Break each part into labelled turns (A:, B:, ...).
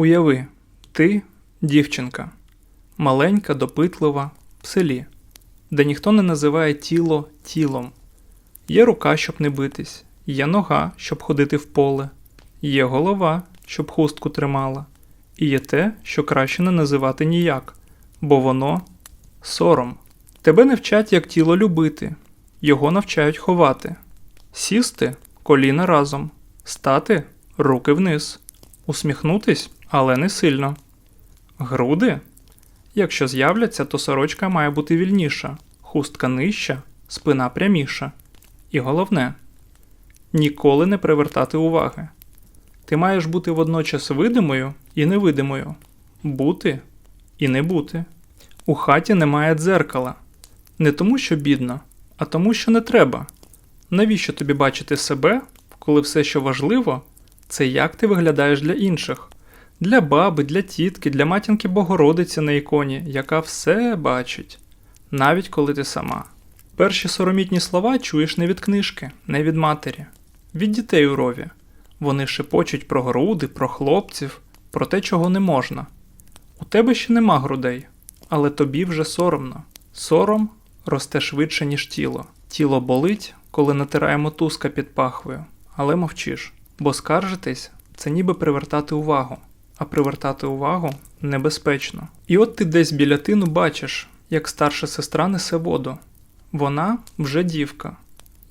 A: Уяви, ти дівчинка, маленька, допитлива, в селі, де ніхто не називає тіло тілом. Є рука, щоб не битись, є нога, щоб ходити в поле, є голова, щоб хустку тримала, і є те, що краще не називати ніяк, бо воно сором. Тебе не вчать, як тіло любити, його навчають ховати. Сісти коліна разом, стати руки вниз, усміхнутись, але не сильно. Груди? Якщо з'являться, то сорочка має бути вільніша, хустка нижча, спина пряміша. І головне ніколи не привертати уваги. Ти маєш бути водночас видимою і невидимою, бути і не бути. У хаті немає дзеркала. Не тому, що бідно, а тому, що не треба. Навіщо тобі бачити себе, коли все, що важливо, це як ти виглядаєш для інших, для баби, для тітки, для матінки Богородиці на іконі, яка все бачить, навіть коли ти сама. Перші соромітні слова чуєш не від книжки, не від матері, від дітей у рові. Вони шепочуть про груди, про хлопців, про те, чого не можна. У тебе ще нема грудей, але тобі вже соромно. Сором росте швидше, ніж тіло. Тіло болить, коли натирає мотузка під пахвою, але мовчиш, бо скаржитись це ніби привертати увагу, а привертати увагу небезпечно. І от ти десь біля тину бачиш, як старша сестра несе воду. Вона вже дівка.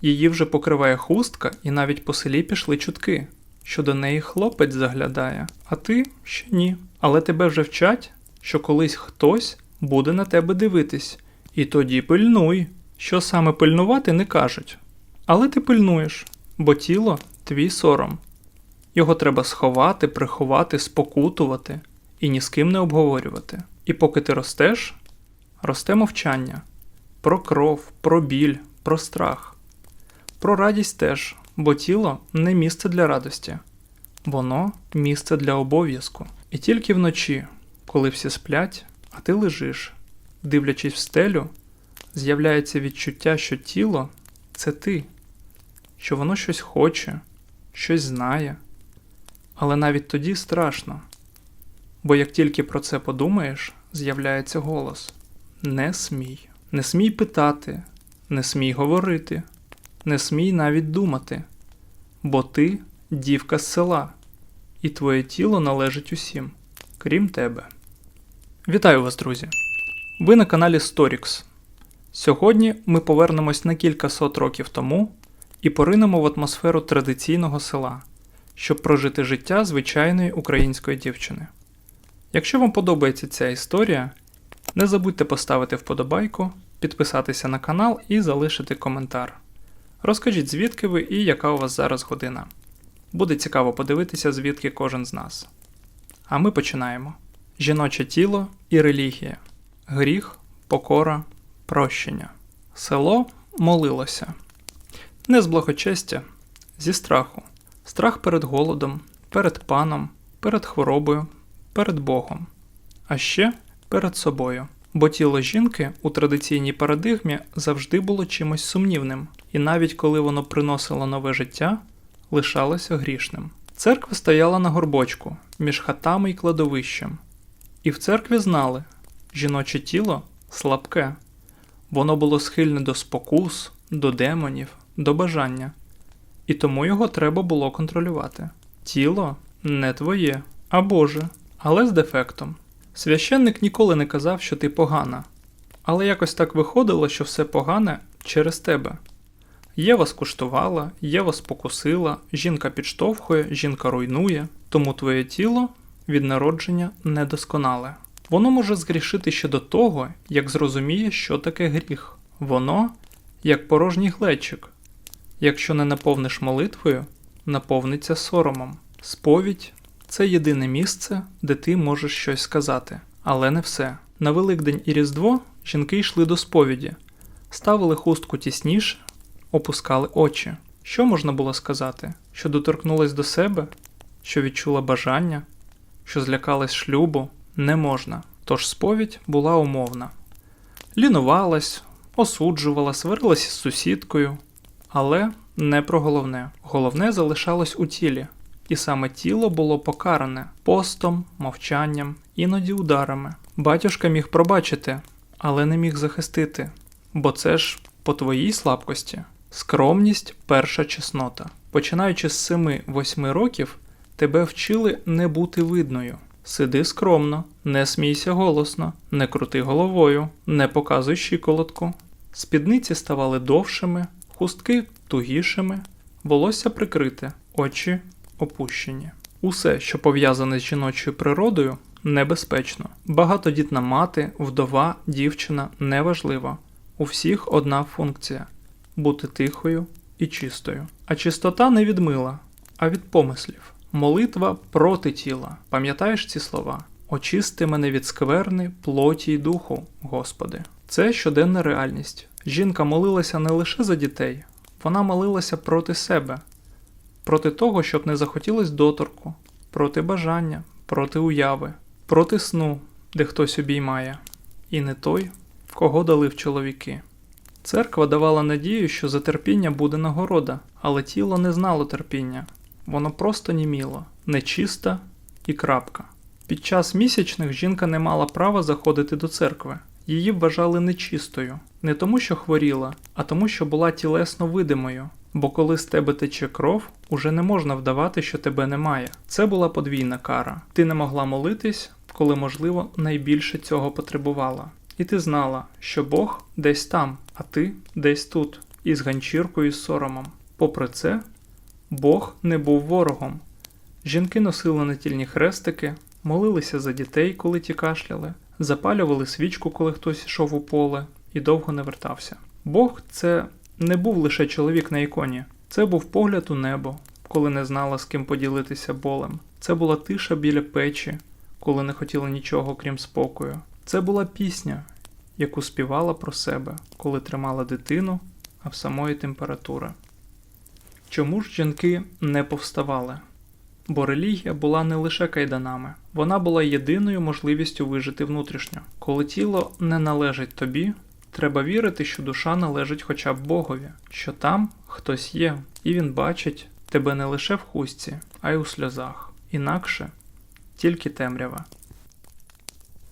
A: Її вже покриває хустка, і навіть по селі пішли чутки, що до неї хлопець заглядає, а ти ще ні. Але тебе вже вчать, що колись хтось буде на тебе дивитись, і тоді пильнуй. Що саме пильнувати не кажуть. Але ти пильнуєш, бо тіло твій сором. Його треба сховати, приховати, спокутувати і ні з ким не обговорювати. І поки ти ростеш, росте мовчання про кров, про біль, про страх. Про радість теж, бо тіло не місце для радості, воно місце для обов'язку. І тільки вночі, коли всі сплять, а ти лежиш, дивлячись в стелю, з'являється відчуття, що тіло це ти, що воно щось хоче, щось знає. Але навіть тоді страшно. Бо як тільки про це подумаєш, з'являється голос: Не смій, не смій питати, не смій говорити, не смій навіть думати, бо ти дівка з села, і твоє тіло належить усім, крім тебе. Вітаю вас, друзі! Ви на каналі Storix. Сьогодні ми повернемось на кілька сот років тому і поринемо в атмосферу традиційного села, щоб прожити життя звичайної української дівчини. Якщо вам подобається ця історія, не забудьте поставити вподобайку, підписатися на канал і залишити коментар. Розкажіть, звідки ви і яка у вас зараз година. Буде цікаво подивитися, звідки кожен з нас. А ми починаємо: жіноче тіло і релігія, гріх, покора, прощення. Село молилося. Не з благочестя, зі страху. Страх перед голодом, перед паном, перед хворобою, перед Богом, а ще перед собою. Бо тіло жінки у традиційній парадигмі завжди було чимось сумнівним, і навіть коли воно приносило нове життя, лишалося грішним. Церква стояла на горбочку між хатами і кладовищем, і в церкві знали, жіноче тіло слабке, воно було схильне до спокус, до демонів, до бажання, і тому його треба було контролювати. Тіло не твоє, а Боже, але з дефектом. Священник ніколи не казав, що ти погана, але якось так виходило, що все погане через тебе. Єва скуштувала, Єва спокусила, жінка підштовхує, жінка руйнує, тому твоє тіло від народження недосконале. Воно може згрішити ще до того, як зрозуміє, що таке гріх. Воно як порожній глечик. Якщо не наповниш молитвою, наповниться соромом. Сповідь це єдине місце, де ти можеш щось сказати, але не все. На Великдень і Різдво жінки йшли до сповіді, ставили хустку тісніше, опускали очі. Що можна було сказати? Що доторкнулась до себе, що відчула бажання, що злякалась шлюбу, не можна. Тож сповідь була умовна. Лінувалась, осуджувала, сварилась із сусідкою, але не про головне. Головне залишалось у тілі, І саме тіло було покаране постом, мовчанням, іноді ударами. Батюшка міг пробачити, але не міг захистити, бо це ж по твоїй слабкості. Скромність перша чеснота. Починаючи з 7-8 років, тебе вчили не бути видною. Сиди скромно, не смійся голосно, не крути головою, не показуй щиколотку. Спідниці ставали довшими, хустки тугішими, волосся прикрите, очі опущені. Усе, що пов'язане з жіночою природою, небезпечно. Багатодітна мати, вдова, дівчина неважливо. У всіх одна функція бути тихою і чистою. А чистота не від мила, а від помислів. Молитва проти тіла. Пам'ятаєш ці слова? Очисти мене від скверни, плоті й духу, Господи. Це щоденна реальність. Жінка молилася не лише за дітей, вона молилася проти себе, проти того, щоб не захотілось доторку, проти бажання, проти уяви, проти сну, де хтось обіймає, і не той, в кого дали в чоловіки. Церква давала надію, що за терпіння буде нагорода, але тіло не знало терпіння, воно просто німіло, нечиста і крапка. Під час місячних жінка не мала права заходити до церкви. Її вважали нечистою, не тому, що хворіла, а тому, що була тілесно видимою. Бо коли з тебе тече кров, уже не можна вдавати, що тебе немає. Це була подвійна кара. Ти не могла молитись, коли, можливо, найбільше цього потребувала. І ти знала, що Бог десь там, а ти десь тут, із ганчіркою і соромом. Попри це, Бог не був ворогом. Жінки носили натільні хрестики, молилися за дітей, коли ті кашляли, запалювали свічку, коли хтось йшов у поле, і довго не вертався. Бог це не був лише чоловік на іконі, це був погляд у небо, коли не знала з ким поділитися болем. Це була тиша біля печі, коли не хотіла нічого крім спокою. Це була пісня, яку співала про себе, коли тримала дитину, а в самої температура. Чому ж жінки не повставали? Бо релігія була не лише кайданами, вона була єдиною можливістю вижити внутрішньо. Коли тіло не належить тобі, треба вірити, що душа належить хоча б Богові, що там хтось є, і він бачить тебе не лише в хустці, а й у сльозах. Інакше тільки темрява.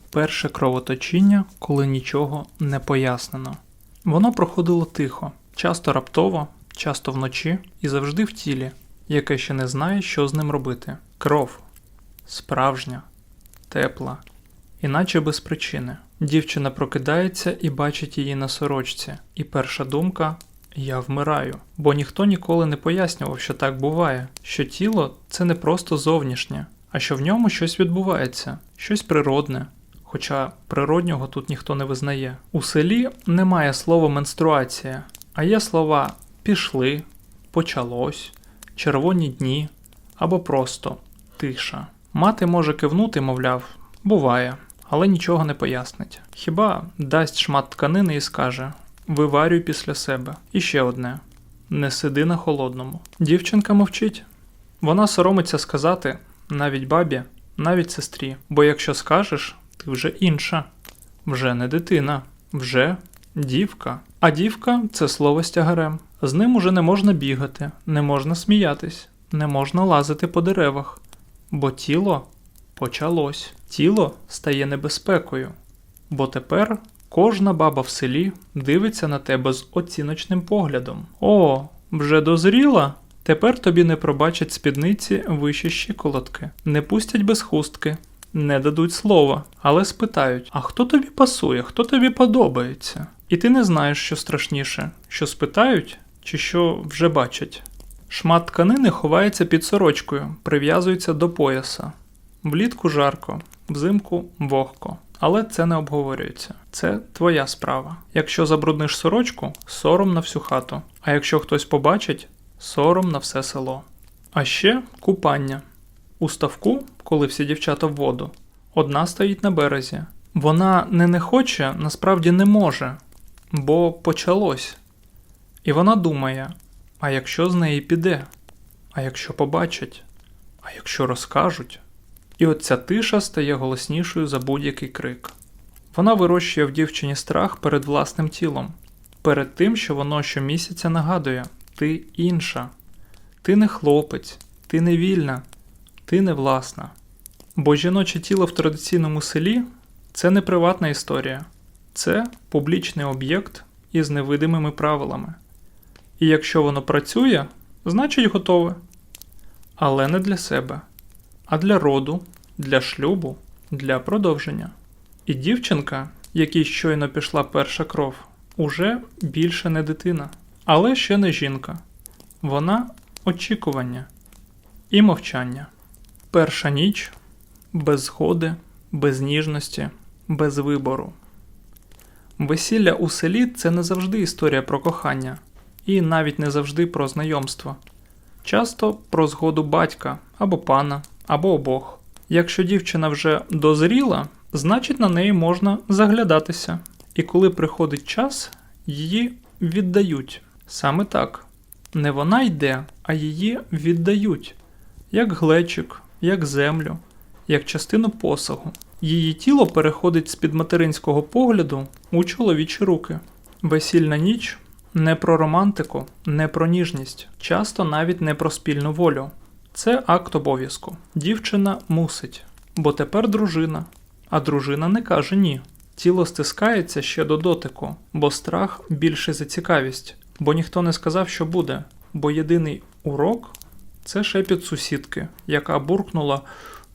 A: Перше кровоточіння, коли нічого не пояснено. Воно проходило тихо, часто раптово, часто вночі і завжди в тілі, яке ще не знає, що з ним робити. Кров справжня, тепла, іначе без причини. Дівчина прокидається і бачить її на сорочці, і перша думка я вмираю, бо ніхто ніколи не пояснював, що так буває, що тіло це не просто зовнішнє, а що в ньому щось відбувається, щось природне. Хоча природнього тут ніхто не визнає. У селі немає слова менструація, а є слова пішли, почалось, червоні дні або просто тиша. Мати може кивнути, мовляв, буває, але нічого не пояснить. Хіба дасть шмат тканини і скаже виварюй після себе. І ще одне не сиди на холодному. Дівчинка мовчить. Вона соромиться сказати навіть бабі, навіть сестрі, бо якщо скажеш, ти вже інша, вже не дитина, вже дівка. А дівка це слово з тягарем. З ним уже не можна бігати, не можна сміятись, не можна лазити по деревах, бо тіло почалось. Тіло стає небезпекою, бо тепер кожна баба в селі дивиться на тебе з оціночним поглядом. О, вже дозріла? Тепер тобі не пробачать спідниці вище щиколотки, не пустять без хустки, не дадуть слова, але спитають: а хто тобі пасує, хто тобі подобається? І ти не знаєш, що страшніше, що спитають чи що вже бачать. Шмат тканини ховається під сорочкою, прив'язується до пояса. Влітку жарко, взимку вогко. Але це не обговорюється. Це твоя справа. Якщо забрудниш сорочку, сором на всю хату. А якщо хтось побачить, сором на все село. А ще купання. У ставку, коли всі дівчата в воду, одна стоїть на березі. Вона не не хоче, насправді не може, бо почалось. І вона думає: а якщо з неї піде? А якщо побачать? А якщо розкажуть? І от ця тиша стає голоснішою за будь-який крик. Вона вирощує в дівчині страх перед власним тілом, перед тим, що воно щомісяця нагадує: ти інша, ти не хлопець, Ти не вільна, ти не власна. Бо жіноче тіло в традиційному селі це не приватна історія, це публічний об'єкт із невидимими правилами. І якщо воно працює, значить готове. Але не для себе, а для роду, для шлюбу, для продовження. І дівчинка, якій щойно пішла перша кров, уже більше не дитина, але ще не жінка. Вона очікування і мовчання. Перша ніч без згоди, без ніжності, без вибору. Весілля у селі це не завжди історія про кохання, і навіть не завжди про знайомство. Часто про згоду батька або пана, або обох. Якщо дівчина вже дозріла, значить на неї можна заглядатися. І коли приходить час, її віддають. Саме так. Не вона йде, а її віддають, як глечик, як землю, як частину посагу. Її тіло переходить з-під материнського погляду у чоловічі руки. Весільна ніч не про романтику, не про ніжність, часто навіть не про спільну волю. Це акт обов'язку. Дівчина мусить, бо тепер дружина, а дружина не каже ні. Тіло стискається ще до дотику, бо страх більше за цікавість, бо ніхто не сказав, що буде, бо єдиний урок це шепіт сусідки, яка буркнула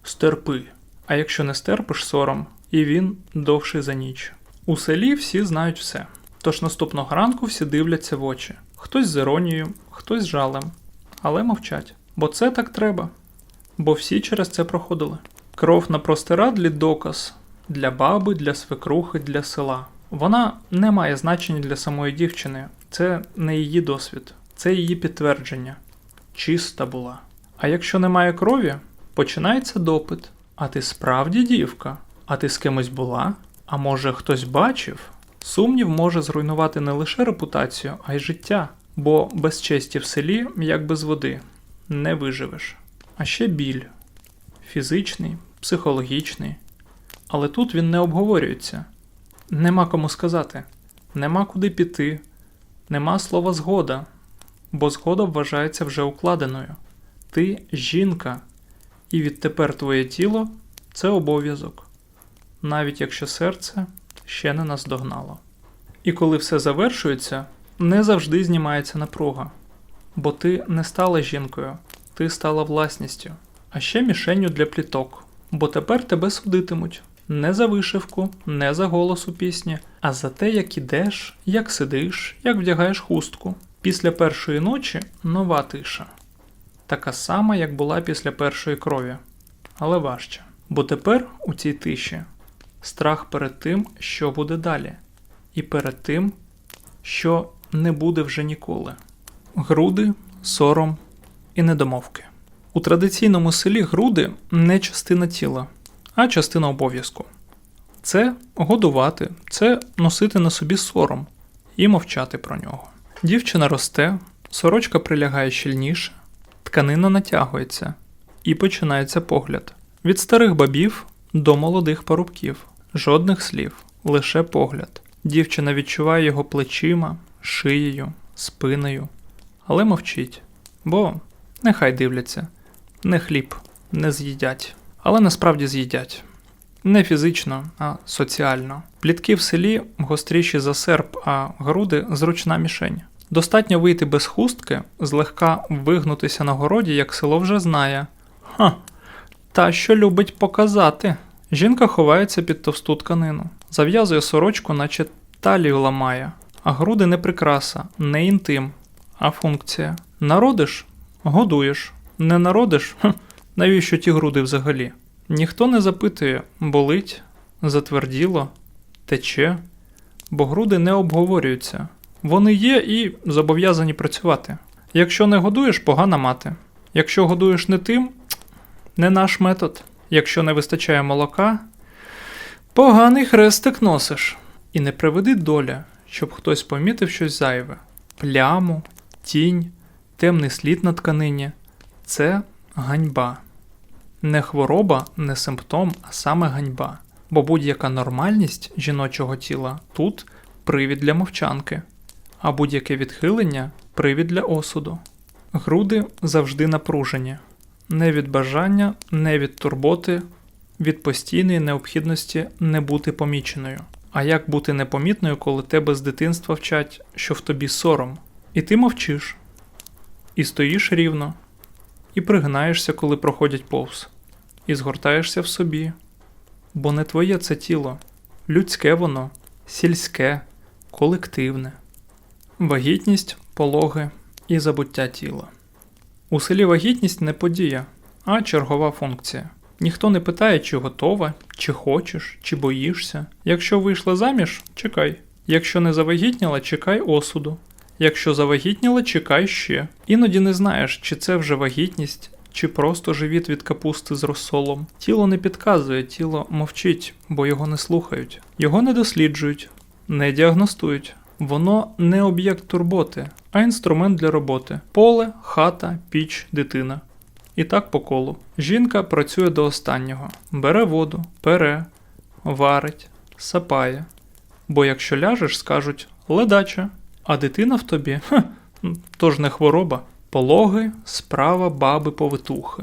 A: стерпи. А якщо не стерпиш сором, і він довший за ніч. У селі всі знають все. Тож наступного ранку всі дивляться в очі. Хтось з іронією, хтось з жалем, але мовчать. Бо це так треба. Бо всі через це проходили. Кров на простирадлі доказ для баби, для свекрухи, для села. Вона не має значення для самої дівчини. Це не її досвід, це її підтвердження. Чиста була. А якщо немає крові, починається допит. А ти справді дівка? А ти з кимось була? А може хтось бачив? Сумнів може зруйнувати не лише репутацію, а й життя, бо без честі в селі, як без води, не виживеш. А ще біль фізичний, психологічний. Але тут він не обговорюється. Нема кому сказати, нема куди піти, нема слова згода, бо згода вважається вже укладеною. Ти жінка, і відтепер твоє тіло це обов'язок, навіть якщо серце ще не наздогнало. І коли все завершується, не завжди знімається напруга, бо ти не стала жінкою, ти стала власністю, а ще мішенню для пліток, бо тепер тебе судитимуть не за вишивку, не за голос у пісні, а за те, як ідеш, як сидиш, як вдягаєш хустку. Після першої ночі нова тиша, така сама, як була після першої крові, але важче. Бо тепер у цій тиші страх перед тим, що буде далі, і перед тим, що не буде вже ніколи. Груди, сором і недомовки. У традиційному селі груди не частина тіла, а частина обов'язку. Це годувати, це носити на собі сором і мовчати про нього. Дівчина росте, сорочка прилягає щільніше, тканина натягується, і починається погляд. Від старих бабів до молодих парубків. Жодних слів, лише погляд. Дівчина відчуває його плечима, шиєю, спиною, але мовчить, бо нехай дивляться, не хліб, не з'їдять, але насправді з'їдять. Не фізично, а соціально. Плітки в селі гостріші за серп, а груди зручна мішень. Достатньо вийти без хустки, злегка вигнутися на городі, як село вже знає. Ха, та що любить показати. Жінка ховається під товсту тканину, зав'язує сорочку, наче талію ламає, а груди не прикраса, не інтим, а функція. Народиш годуєш, не народиш хм, навіщо ті груди взагалі? Ніхто не запитує, болить, затверділо, тече, бо груди не обговорюються. Вони є і зобов'язані працювати. Якщо не годуєш, погана мати. Якщо годуєш не тим, не наш метод. Якщо не вистачає молока, поганий хрестик носиш. І не приведи доля, щоб хтось помітив щось зайве: пляму, тінь, темний слід на тканині це ганьба. Не хвороба, не симптом, а саме ганьба. Бо будь-яка нормальність жіночого тіла тут привід для мовчанки, а будь-яке відхилення привід для осуду. Груди завжди напружені, Не від бажання, не від турботи, від постійної необхідності не бути поміченою. А як бути непомітною, коли тебе з дитинства вчать, що в тобі сором? І ти мовчиш, і стоїш рівно, і пригинаєшся, коли проходять повз, і згортаєшся в собі, бо не твоє це тіло, людське воно, сільське, колективне, вагітність, пологи і забуття тіла. У селі вагітність не подія, а чергова функція. Ніхто не питає, чи готова, чи хочеш, чи боїшся. Якщо вийшла заміж, чекай. Якщо не завагітніла, чекай осуду. Якщо завагітніла, чекай ще. Іноді не знаєш, чи це вже вагітність, чи просто живіт від капусти з розсолом. Тіло не підказує, тіло мовчить, бо його не слухають, його не досліджують, не діагностують. Воно не об'єкт турботи, а інструмент для роботи: поле, хата, піч, дитина. І так по колу. Жінка працює до останнього, бере воду, пере, варить, сапає. Бо якщо ляжеш, скажуть ледача, а дитина в тобі ха, то ж не хвороба. Пологи, справа баби повитухи,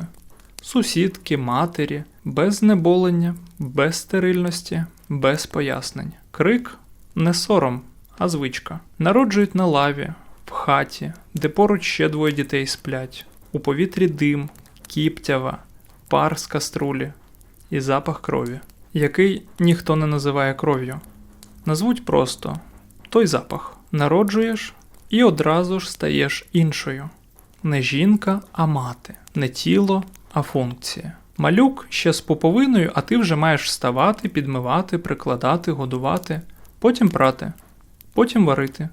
A: сусідки, матері, без знеболення, без стерильності, без пояснень. Крик не сором, а звичка. Народжують на лаві, в хаті, де поруч ще двоє дітей сплять. У повітрі дим, кіптява, пар з каструлі і запах крові, який ніхто не називає кров'ю. Назвуть просто той запах. Народжуєш і одразу ж стаєш іншою. Не жінка, а мати, не тіло, а функція. Малюк ще з пуповиною, а ти вже маєш вставати, підмивати, прикладати, годувати, потім прати, потім варити,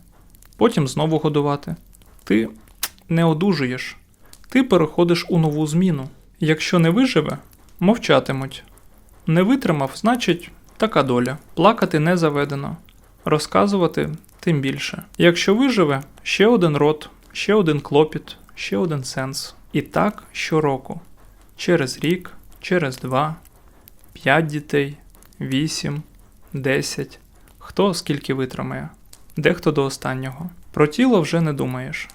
A: потім знову годувати. Ти не одужуєш, ти переходиш у нову зміну. Якщо не виживе, мовчатимуть. Не витримав, значить, така доля. Плакати не заведено, розказувати тим більше. Якщо виживе, ще один рот, ще один клопіт, ще один сенс. І так щороку. Через рік, через два, п'ять дітей, вісім, десять. Хто скільки витримає, дехто до останнього. Про тіло вже не думаєш.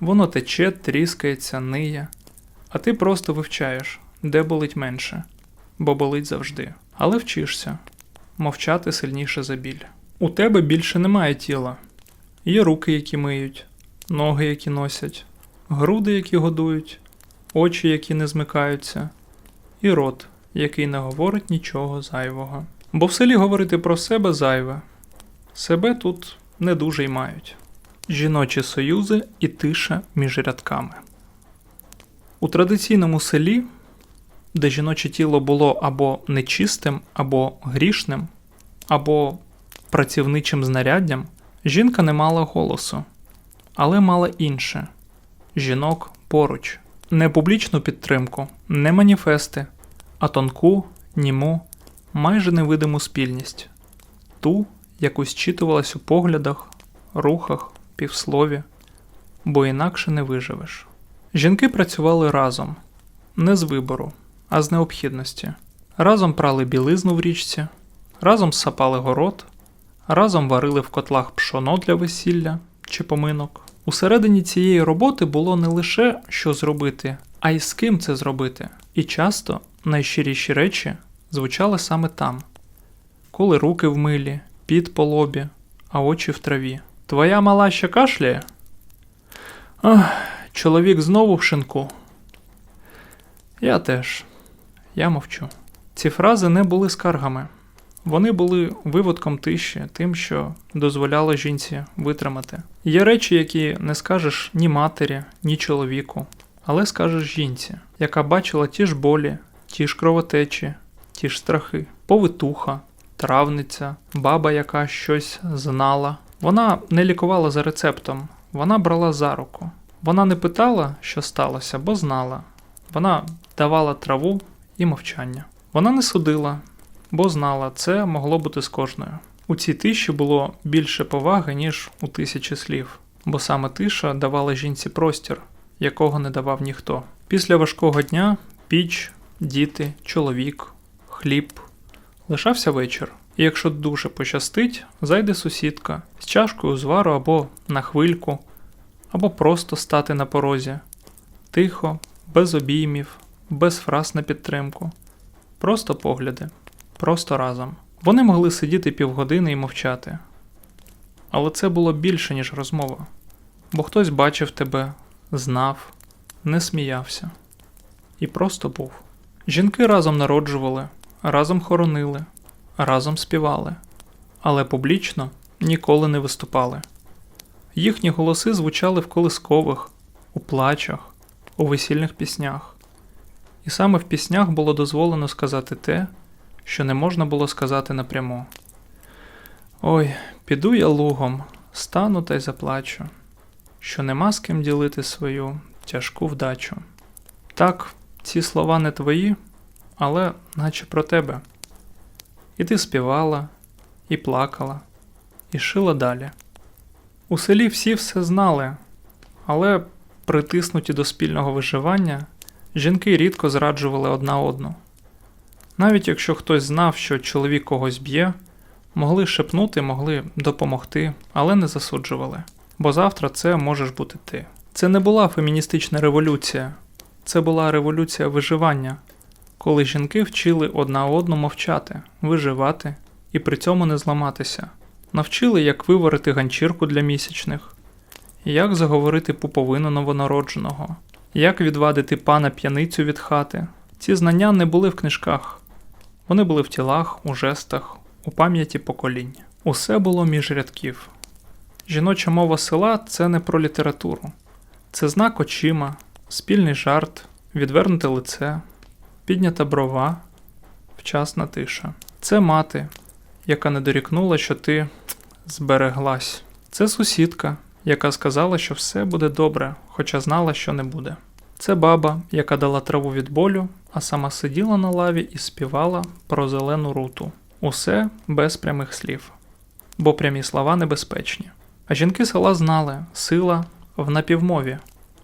A: Воно тече, тріскається, ниє, а ти просто вивчаєш, де болить менше, бо болить завжди. Але вчишся мовчати сильніше за біль. У тебе більше немає тіла. Є руки, які миють, ноги, які носять, груди, які годують, очі, які не змикаються, і рот, який не говорить нічого зайвого. Бо в селі говорити про себе зайве. Себе тут не дуже й мають. Жіночі союзи і тиша між рядками. У традиційному селі, де жіноче тіло було або нечистим, або грішним, або працівничим знаряддям, жінка не мала голосу, але мала інше жінок поруч, не публічну підтримку, не маніфести, а тонку, німу, майже невидиму спільність, ту, яку зчитувалась у поглядах, рухах, півслові, бо інакше не виживеш. Жінки працювали разом, не з вибору, а з необхідності. Разом прали білизну в річці, разом сапали город, разом варили в котлах пшоно для весілля чи поминок. Усередині цієї роботи було не лише що зробити, а й з ким це зробити. І часто найщиріші речі звучали саме там, коли руки в милі, під по лобі, а очі в траві. Твоя мала ще кашляє? Ах, чоловік знову в шинку. Я теж. Я мовчу. Ці фрази не були скаргами. Вони були виводком тиші, тим, що дозволяло жінці витримати. Є речі, які не скажеш ні матері, ні чоловіку, але скажеш жінці, яка бачила ті ж болі, ті ж кровотечі, ті ж страхи, повитуха, травниця, баба, яка щось знала. Вона не лікувала за рецептом, вона брала за руку. Вона не питала, що сталося, бо знала. Вона давала траву і мовчання. Вона не судила, бо знала, це могло бути з кожною. У цій тиші було більше поваги, ніж у тисячі слів, бо саме тиша давала жінці простір, якого не давав ніхто. Після важкого дня піч, діти, чоловік, хліб. Лишався вечір. І якщо дуже пощастить, зайде сусідка з чашкою звару або на хвильку, або просто стати на порозі. Тихо, без обіймів, без фраз на підтримку. Просто погляди, просто разом. Вони могли сидіти півгодини і мовчати. Але це було більше, ніж розмова. Бо хтось бачив тебе, знав, не сміявся. І просто був. Жінки разом народжували, разом хоронили, разом співали, але публічно ніколи не виступали. Їхні голоси звучали в колискових, у плачах, у весільних піснях. І саме в піснях було дозволено сказати те, що не можна було сказати напряму. Ой, піду я лугом, стану та й заплачу, що нема з ким ділити свою тяжку вдачу. Так, ці слова не твої, але наче про тебе. І ти співала, і плакала, і шила далі. У селі всі все знали, але, притиснуті до спільного виживання, жінки рідко зраджували одна одну. Навіть якщо хтось знав, що чоловік когось б'є, могли шепнути, могли допомогти, але не засуджували. Бо завтра це можеш бути ти. Це не була феміністична революція, це була революція виживання, коли жінки вчили одна одну мовчати, виживати і при цьому не зламатися. Навчили, як виварити ганчірку для місячних, як заговорити пуповину новонародженого, як відвадити пана п'яницю від хати. Ці знання не були в книжках, вони були в тілах, у жестах, у пам'яті поколінь. Усе було між рядків. Жіноча мова села це не про літературу, це знак очима, спільний жарт, відвернуте лице, піднята брова, вчасна тиша. Це мати, яка не дорікнула, що ти збереглась. Це сусідка, яка сказала, що все буде добре, хоча знала, що не буде. Це баба, яка дала траву від болю, а сама сиділа на лаві і співала про зелену руту. Усе без прямих слів, бо прямі слова небезпечні. А жінки села знали сила в напівмові,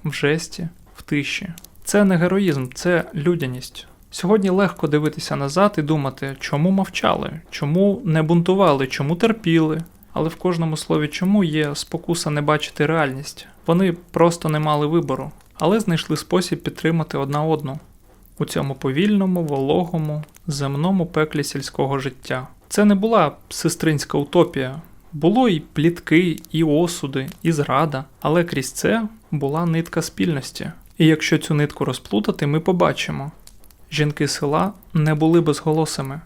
A: в жесті, в тиші. Це не героїзм, це людяність. Сьогодні легко дивитися назад і думати, чому мовчали, чому не бунтували, чому терпіли. Але в кожному слові чому є спокуса не бачити реальність. Вони просто не мали вибору, але знайшли спосіб підтримати одна одну у цьому повільному, вологому, земному пеклі сільського життя. Це не була сестринська утопія. Було і плітки, і осуди, і зрада, але крізь це була нитка спільності. І якщо цю нитку розплутати, ми побачимо. Жінки села не були безголосими,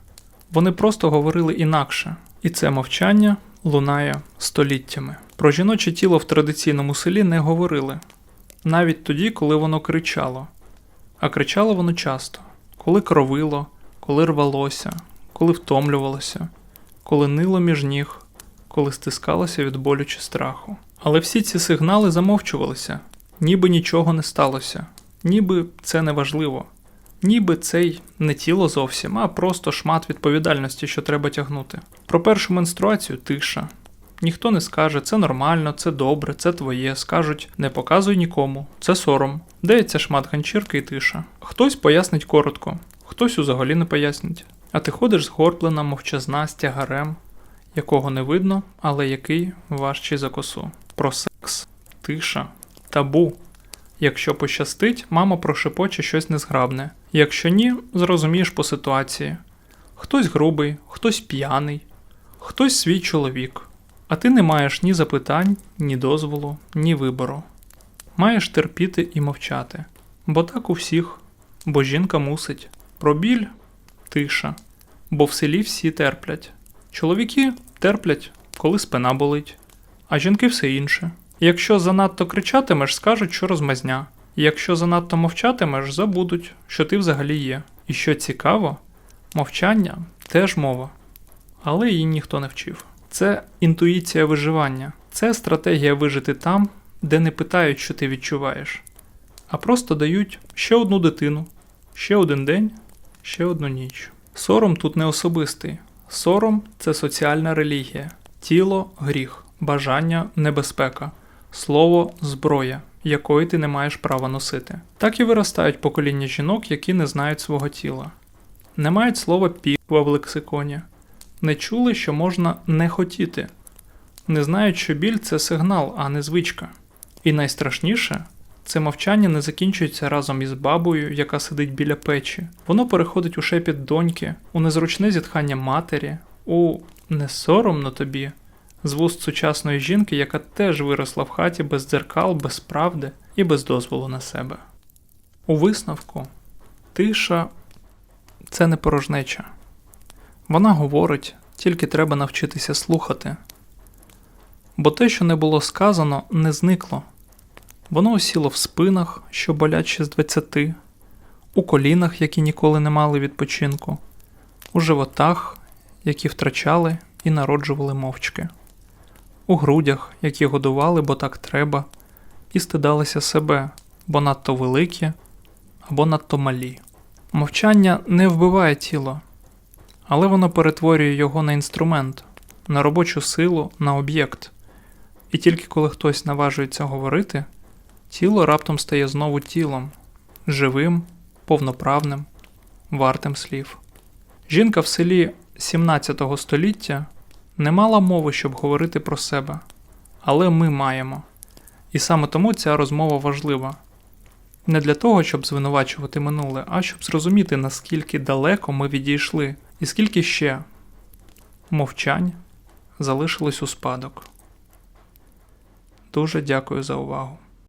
A: вони просто говорили інакше, і це мовчання лунає століттями. Про жіноче тіло в традиційному селі не говорили, навіть тоді, коли воно кричало. А кричало воно часто, коли кровило, коли рвалося, коли втомлювалося, коли нило між ніг, коли стискалося від болю чи страху. Але всі ці сигнали замовчувалися, ніби нічого не сталося, ніби це не важливо, ніби цей не тіло зовсім, а просто шмат відповідальності, що треба тягнути. Про першу менструацію тиша. Ніхто не скаже, це нормально, це добре, це твоє. Скажуть, не показуй нікому, це сором. Дається шмат ганчірки і тиша. Хтось пояснить коротко, хтось взагалі не пояснить. А ти ходиш згорблена, мовчазна, з тягарем, якого не видно, але який важчий за косу. Про секс, тиша, табу. Якщо пощастить, мама прошепоче щось незграбне. Якщо ні, зрозумієш по ситуації. Хтось грубий, хтось п'яний, хтось свій чоловік. А ти не маєш ні запитань, ні дозволу, ні вибору. Маєш терпіти і мовчати. Бо так у всіх, бо жінка мусить. Про біль тиша, бо в селі всі терплять. Чоловіки терплять, коли спина болить, а жінки все інше. Якщо занадто кричатимеш, скажуть, що розмазня. Якщо занадто мовчатимеш, забудуть, що ти взагалі є. І що цікаво, мовчання теж мова, але її ніхто не вчив. Це інтуїція виживання, це стратегія вижити там, де не питають, що ти відчуваєш, а просто дають ще одну дитину, ще один день, ще одну ніч. Сором тут не особистий. Сором це соціальна релігія, тіло гріх, бажання небезпека, слово зброя, якої ти не маєш права носити. Так і виростають покоління жінок, які не знають свого тіла, не мають слова піква в лексиконі, не чули, що можна не хотіти, не знають, що біль це сигнал, а не звичка. І найстрашніше Це мовчання не закінчується разом із бабою, яка сидить біля печі. Воно переходить у шепіт доньки, у незручне зітхання матері, у не соромно тобі з вуст сучасної жінки, яка теж виросла в хаті без дзеркал, без правди і без дозволу на себе. У висновку тиша це не порожнеча. Вона говорить, тільки треба навчитися слухати. Бо те, що не було сказано, не зникло. Воно осіло в спинах, що болять ще з двадцяти, у колінах, які ніколи не мали відпочинку, у животах, які втрачали і народжували мовчки, у грудях, які годували, бо так треба, і стидалися себе, бо надто великі або надто малі. Мовчання не вбиває тіло, але воно перетворює його на інструмент, на робочу силу, на об'єкт. І тільки коли хтось наважується говорити, тіло раптом стає знову тілом, живим, повноправним, вартим слів. Жінка в селі 17 століття не мала мови, щоб говорити про себе, але ми маємо. І саме тому ця розмова важлива. Не для того, щоб звинувачувати минуле, а щоб зрозуміти, наскільки далеко ми відійшли, і скільки ще мовчань залишилось у спадок. Дуже дякую за увагу.